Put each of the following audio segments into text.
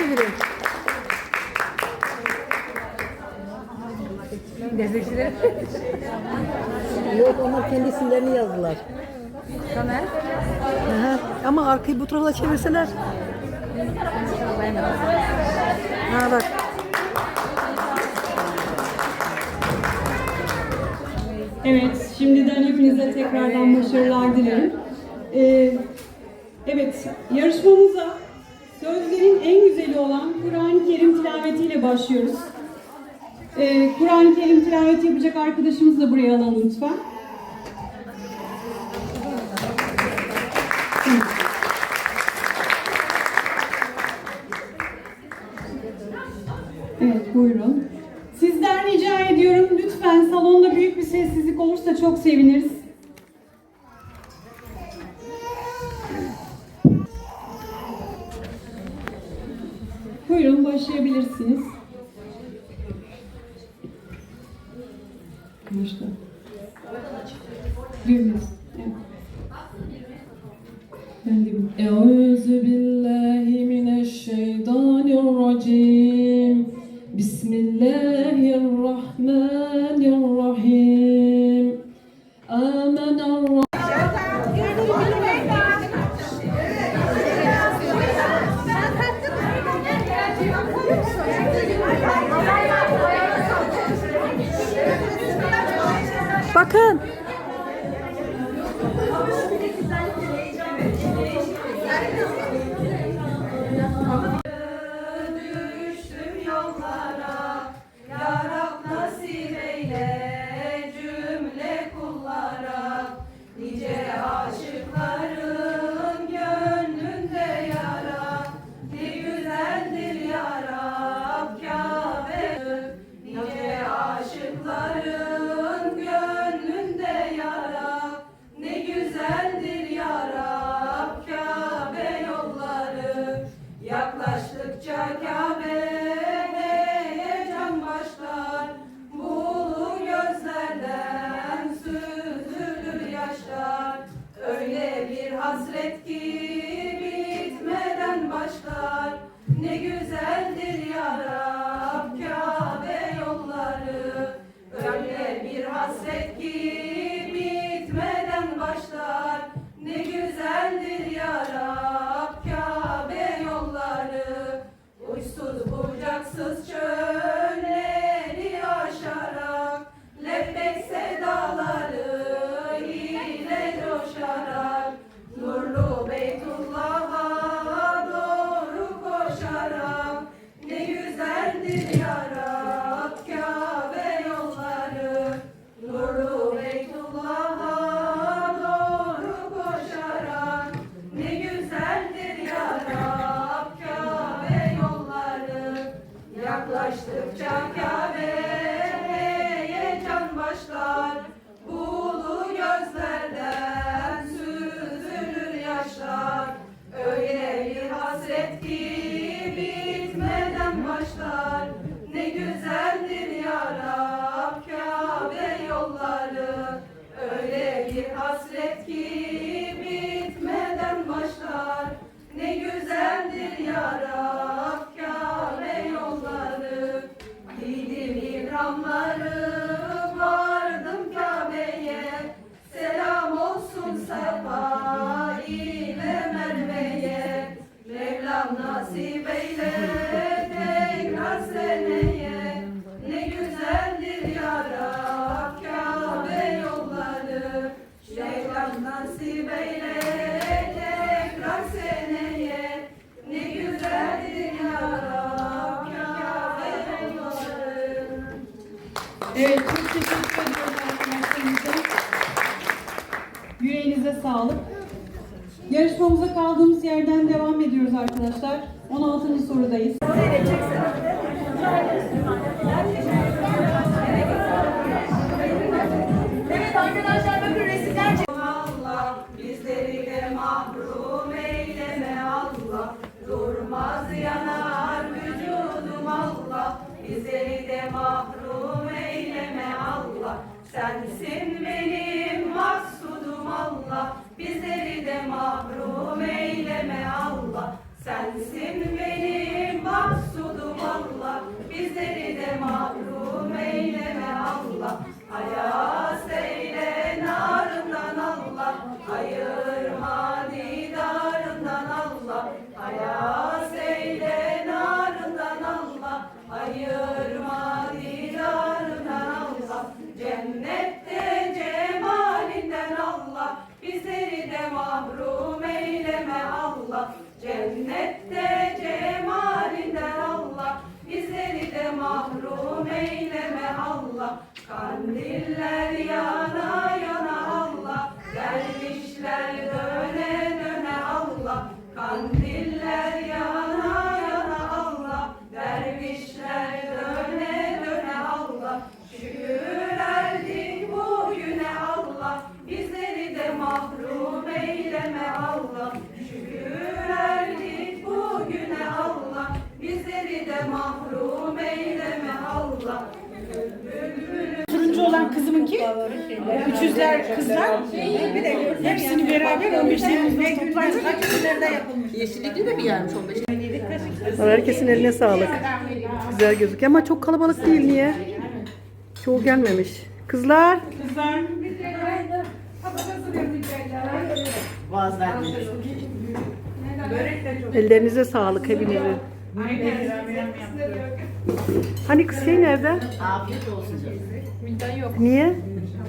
çevirin. Destekçiler. Yok onlar kendi isimlerini yazdılar. Kamer. Aha. Ama arkayı bu tarafa çevirseler. Ha bak. Evet, şimdiden hepinize tekrardan başarılar dilerim. Ee, evet, yarışmamıza sözlerin en güzeli olan Kur'an-ı Kerim tilavetiyle başlıyoruz. Ee, Kur'an-ı Kerim tilaveti yapacak arkadaşımızı da buraya alalım lütfen. Evet, buyurun. Sizden rica ediyorum lütfen salonda büyük bir sessizlik olursa çok seviniriz. Buyurun başlayabilirsiniz. Başla. Düğmez. Evet. Ben de Euzu billahi mineşşeytanirracim. Bismillahirrahmanirrahim. Bakın. Varım. Evet, çok teşekkür ediyorum arkadaşlarımıza. Yüreğinize sağlık. Yarışmamıza kaldığımız yerden devam ediyoruz arkadaşlar. 16. sorudayız. Evet arkadaşlar bakın resimler Allah bizleri de mahrum eyleme Allah Durmaz yanar vücudum Allah Bizleri de mahrum Sensin 300'ler kızlar bir de hepsini beraber 15 Temmuz'da toplandık. Hepsilerde yapılmış. Yeşillikli de bir yermiş 15 Herkesin eline sağlık. Güzel gözüküyor ama çok kalabalık değil niye? Çoğu gelmemiş. Kızlar. Kızlar. Ellerinize sağlık hepinizin. Hani kız şey nerede? Afiyet olsun canım. Yok. Niye?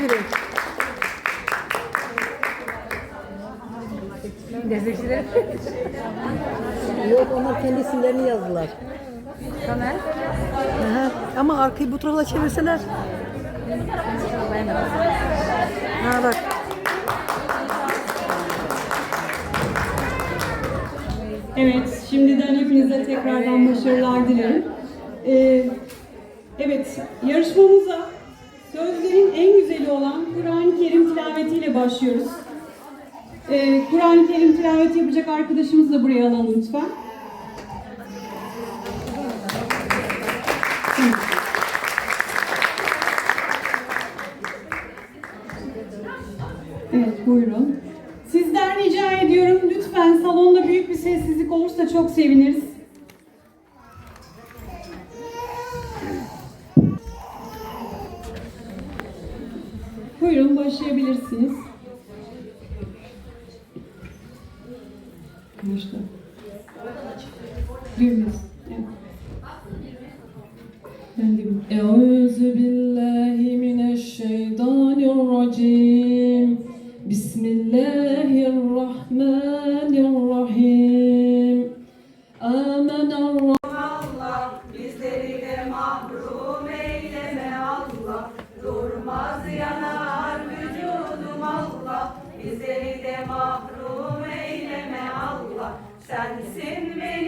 çevirin. Destekçileri. Yok onlar kendi isimlerini yazdılar. Kamer. Aha. Ama arkayı bu tarafa çevirseler. Ha bak. Evet, şimdiden hepinize tekrardan başarılar dilerim. Ee, evet, yarışmamıza sözlerin en güzeli olan Kur'an-ı Kerim tilavetiyle başlıyoruz. Ee, Kur'an-ı Kerim tilaveti yapacak arkadaşımızı da buraya alalım lütfen. Evet, buyurun. Sizden rica ediyorum lütfen salonda büyük bir sessizlik olursa çok seviniriz. Başla. Düğmeniz. Sensin benim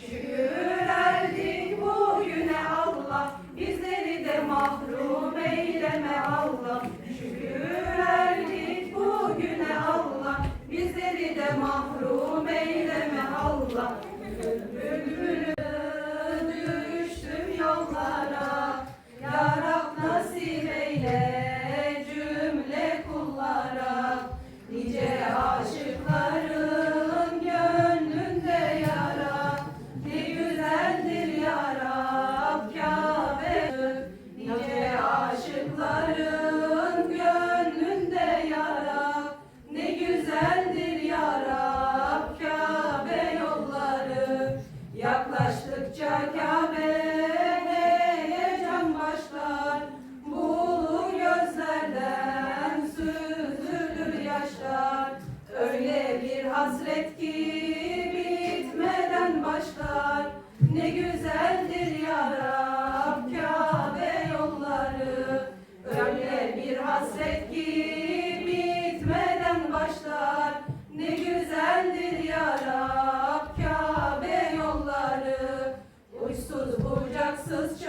Sí. Ne güzeldir ya Rab yolları. Öyle bir hasret ki bitmeden başlar. Ne güzeldir ya Rab yolları. Uysuz bucaksız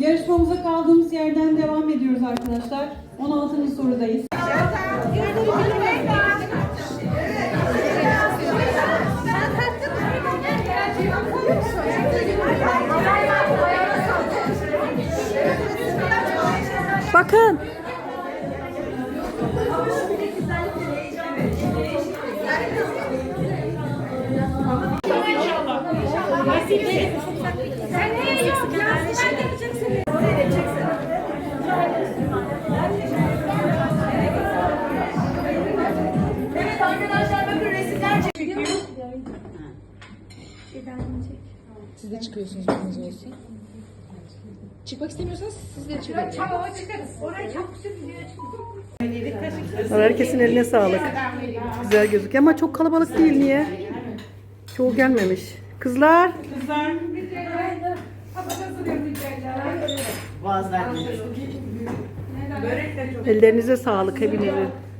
Yarışmamıza kaldığımız yerden devam ediyoruz arkadaşlar. 16. sorudayız. Bakın. Siz de çıkıyorsunuz biriniz olsun. Çıkmak istemiyorsanız siz de çıkın. Tamam çıkarız. Oraya çok sürüyor. Herkesin eline sağlık. Güzel gözüküyor ama çok kalabalık değil niye? Çoğu gelmemiş. Kızlar Kızlar, ellerinize sağlık hepinizin.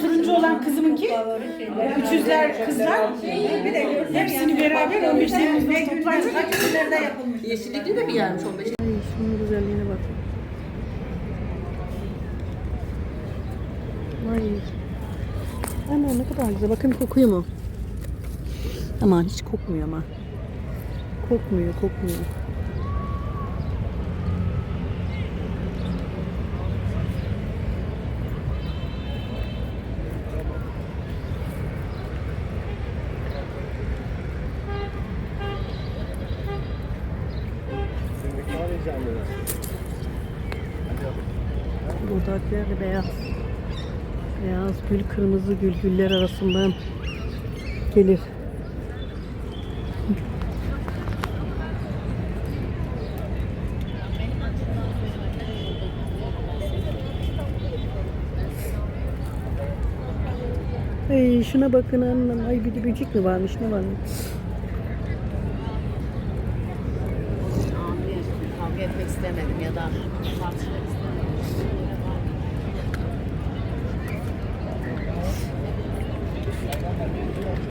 Turuncu olan kızımınki. Üçüzler kızlar. Hepsini beraber 15 Temmuz'da toplarsak. Yeşillikli de bir yermiş 15. Ay şunun güzelliğine bak. Ay. Ama ne kadar güzel. Bakın kokuyor mu? Aman hiç kokmuyor ama. Kokmuyor, kokmuyor. De beyaz. Beyaz gül, kırmızı gül, güller arasından gelir. Ay şuna bakın annem. Ay bir de böcek mi varmış ne varmış?